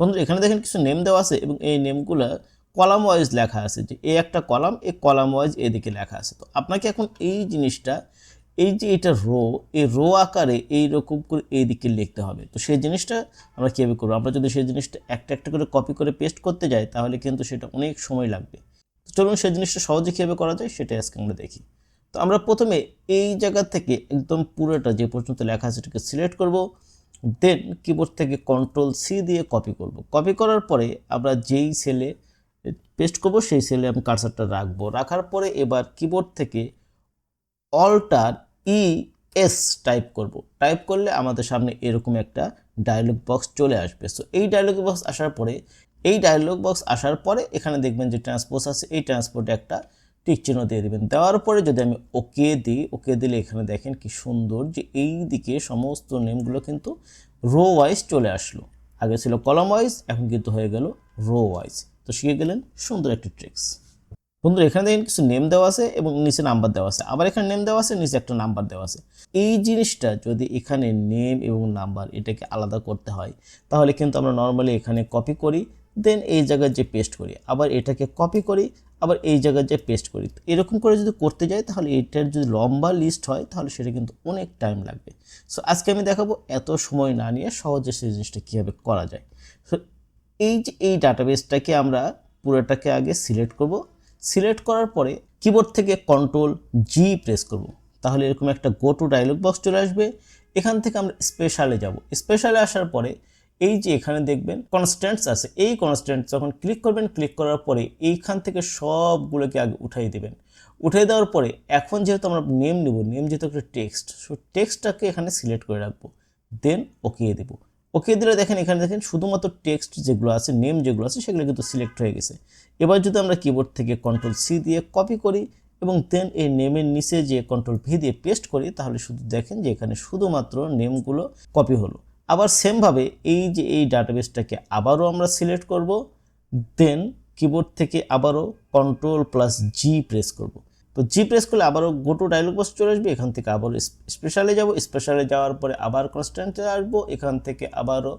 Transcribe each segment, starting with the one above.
বন্ধু এখানে দেখেন কিছু নেম দেওয়া আছে এবং এই নেমগুলো কলাম ওয়াইজ লেখা আছে যে এই একটা কলাম এই কলাম ওয়াইজ এদিকে লেখা আছে। তো আপনাকে এখন এই জিনিসটা, এই যে এটা রো এই রো আকারে এইরকম করে এইদিকে লিখতে হবে। তো সেই জিনিসটা আমরা কীভাবে করব? আমরা যদি সেই জিনিসটা একটা একটা করে কপি করে পেস্ট করতে যাই, তাহলে কিন্তু সেটা অনেক সময় লাগবে। তো চলুন সেই জিনিসটা সহজে কীভাবে করা যায় সেটা আজকে আমরা দেখি। তো আমরা প্রথমে এই জায়গা থেকে একদম পুরোটা যে পর্যন্ত লেখা আছে সেটাকে সিলেক্ট করব। দেন কিবোর্ড থেকে কন্ট্রোল সি দিয়ে কপি করব। কপি করার পরে আমরা যেই সেলে পেস্ট করব, সেই সেলে আমি কার্সারটা রাখব। রাখার পরে এবার কিবোর্ড থেকে অল্টার ই এস টাইপ করব। টাইপ করলে আমাদের সামনে এরকম একটা ডায়লগ বক্স চলে আসবে। সো এই ডায়লগ বক্স আসার পরে, এই ডায়লগ বক্স আসার পরে এখানে দেখবেন যে ট্রান্সপোর্ট আছে। এই ট্রান্সপোর্টে একটা টিক চিহ্ন দিয়ে দেবেন। দেওয়ার পরে যদি আমি ওকে দিই ওকে দিলে এখানে দেখেন কি সুন্দর যে এই দিকে সমস্ত নেমগুলো কিন্তু রো ওয়াইজ চলে আসলো। আগে ছিল কলম ওয়াইজ এখন কিন্তু হয়ে গেল রো ওয়াইজ তো শিখে গেলেন সুন্দর একটি ট্রিক্স বন্ধুরা, এখানে দেখেন কিছু নেম দেওয়া আছে এবং নিচে নাম্বার দেওয়া আছে। আবার এখানে নেম দেওয়া আছে, নিচে একটা নাম্বার দেওয়া আছে। এই জিনিসটা যদি এখানে নেম এবং নাম্বার এটাকে আলাদা করতে হয়, তাহলে কিন্তু আমরা নর্মালি এখানে কপি করি দেন এই জায়গায় যে পেস্ট করি। আবার এটাকে কপি করি আবার এই জায়গায় যে পেস্ট করি। এরকম করে যদি করতে যাই, তাহলে এটার যদি লম্বা লিস্ট হয়, তাহলে সেটা কিন্তু অনেক টাইম লাগবে। সো আজকে আমি দেখাবো এত সময় না নিয়ে সহজে সেই জিনিসটা কীভাবে করা যায়। সো এই যে এই ডাটাবেসটাকে আমরা পুরোটাকে আগে সিলেক্ট করব। সিলেক্ট করার পরে কিবোর্ড থেকে কন্ট্রোল জি প্রেস করব। তাহলে এরকম একটা গো টু ডায়লগ বক্স চলে আসবে। এখান থেকে আমরা স্পেশালে যাব। স্পেশালে আসার পরে এই যে এখানে দেখবেন কনস্ট্যান্টস আছে, এই কনস্ট্যান্ট যখন ক্লিক করবেন ক্লিক করার পরে এইখান থেকে সবগুলোকে আগে উঠাই দেবেন। উঠিয়ে দেওয়ার পরে এখন যেহেতু আমরা নেম নেব নেম যেহেতু একটা টেক্সট সো টেক্সটটাকে এখানে সিলেক্ট করে রাখব। দেন ওকে দেবো। ওকে দিলে দেখেন এখানে দেখেন শুধুমাত্র টেক্সট যেগুলো আছে নেম যেগুলো আছে, সেগুলো কিন্তু সিলেক্ট হয়ে গেছে। এবার যদি আমরা কিবোর্ড থেকে কন্ট্রোল সি দিয়ে কপি করি এবং দেন এই নেমের নিচে যে কন্ট্রোল ভি দিয়ে পেস্ট করি, তাহলে শুধু দেখেন যে এখানে শুধুমাত্র নেমগুলো কপি হলো। আবার সেমভাবে এই যে এই ডাটাবেসটাকে আবারও আমরা সিলেক্ট করব দেন কিবোর্ড থেকে আবারও কন্ট্রোল প্লাস জি প্রেস করব। তো জি প্রেস করলে আবারও গোটো ডায়লগ বক্স চলে আসবে, এখান থেকে আবারও স্পেশালে যাব স্পেশালে যাওয়ার পরে আবার কনস্ট্যান্টে আসব, এখান থেকে আবারও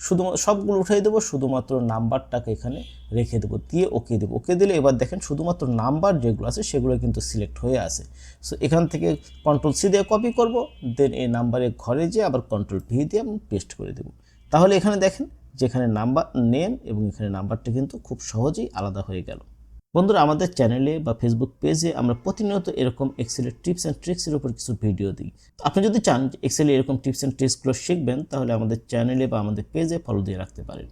শুধুমাত্র সবগুলো উঠিয়ে দেবো, শুধুমাত্র নাম্বারটাকে এখানে রেখে দেবো, দিয়ে ওকে দেবো। ওকে দিলে এবার দেখেন শুধুমাত্র নাম্বার যেগুলো আছে সেগুলো কিন্তু সিলেক্ট হয়ে আছে সো এখান থেকে কন্ট্রোল সি দিয়ে কপি করব দেন এই নাম্বারে ঘরে যেয়ে আবার কন্ট্রোল ভি দিয়ে আমি পেস্ট করে দেবো। তাহলে এখানে দেখেন, যেখানে নাম্বার নেম এবং এখানে নাম্বারটা কিন্তু খুব সহজেই আলাদা হয়ে গেল। বন্ধুরা, আমাদের চ্যানেলে বা ফেসবুক পেজে আমরা প্রতিনিয়ত এরকম এক্সেলের টিপস অ্যান্ড ট্রিক্সের উপর কিছু ভিডিও দিই। আপনি যদি চান এক্সেলে এরকম টিপস অ্যান্ড ট্রিক্সগুলো শিখবেন, তাহলে আমাদের চ্যানেলে বা আমাদের পেজে ফলো দিয়ে রাখতে পারেন।